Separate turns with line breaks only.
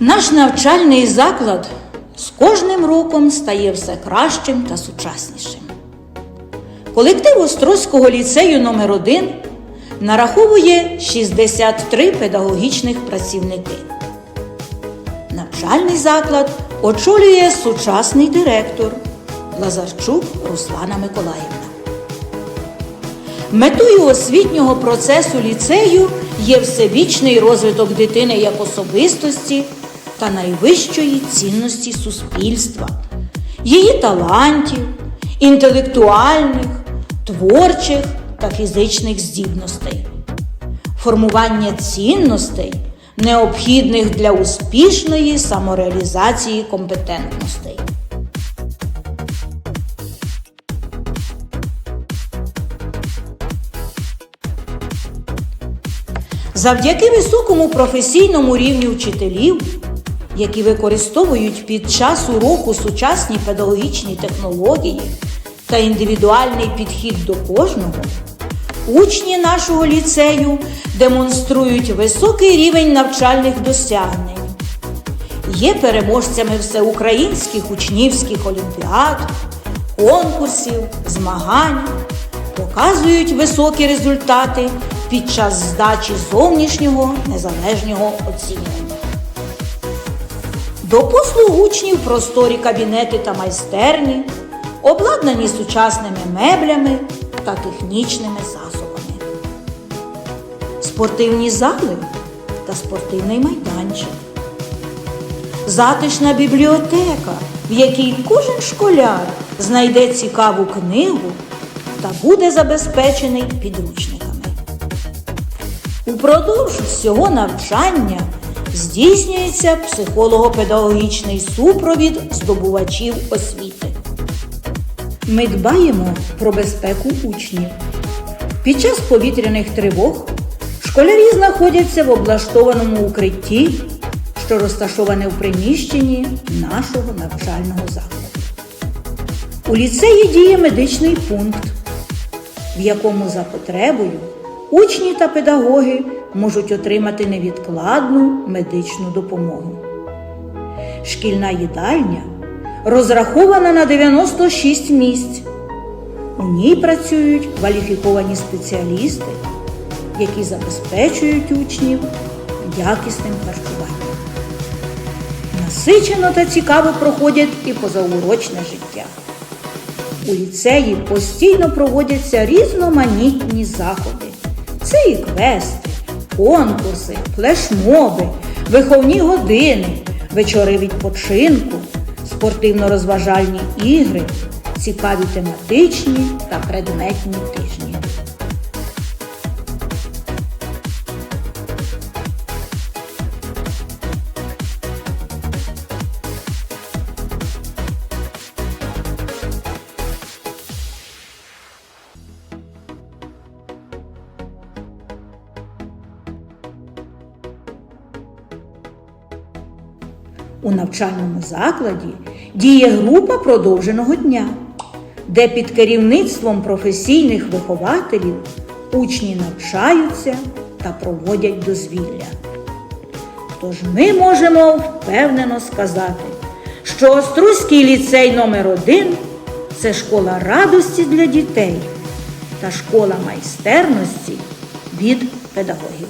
Наш навчальний заклад з кожним роком стає все кращим та сучаснішим. Колектив Острозького ліцею номер 1 нараховує 63 педагогічних працівники. Навчальний заклад очолює сучасний директор Лазарчук Руслана Миколаївна. Метою освітнього процесу ліцею є всебічний розвиток дитини як особистості та найвищої цінності суспільства, її талантів, інтелектуальних, творчих та фізичних здібностей, формування цінностей, необхідних для успішної самореалізації компетентностей. Завдяки високому професійному рівню вчителів, які використовують під час уроку сучасні педагогічні технології та індивідуальний підхід до кожного, учні нашого ліцею демонструють високий рівень навчальних досягнень, є переможцями всеукраїнських учнівських олімпіад, конкурсів, змагань, показують високі результати під час здачі зовнішнього незалежного оцінювання. До послуг учнів просторі кабінети та майстерні, обладнані сучасними меблями та технічними засобами, спортивні зали та спортивний майданчик, затишна бібліотека, в якій кожен школяр знайде цікаву книгу та буде забезпечений підручниками. Упродовж всього навчання здійснюється психолого-педагогічний супровід здобувачів освіти. Ми дбаємо про безпеку учнів. Під час повітряних тривог школярі знаходяться в облаштованому укритті, що розташоване в приміщенні нашого навчального закладу. У ліцеї діє медичний пункт, в якому за потребою учні та педагоги можуть отримати невідкладну медичну допомогу. Шкільна їдальня розрахована на 96 місць. У ній працюють кваліфіковані спеціалісти, які забезпечують учнів якісним харчуванням. Насичено та цікаво проходять і позаурочне життя. У ліцеї постійно проводяться різноманітні заходи. Це і квести, конкурси, флешмоби, виховні години, вечори відпочинку, спортивно-розважальні ігри, цікаві тематичні та предметні тижні. У навчальному закладі діє група продовженого дня, де під керівництвом професійних вихователів учні навчаються та проводять дозвілля. Тож ми можемо впевнено сказати, що Острузький ліцей номер 1 це школа радості для дітей та школа майстерності від педагогів.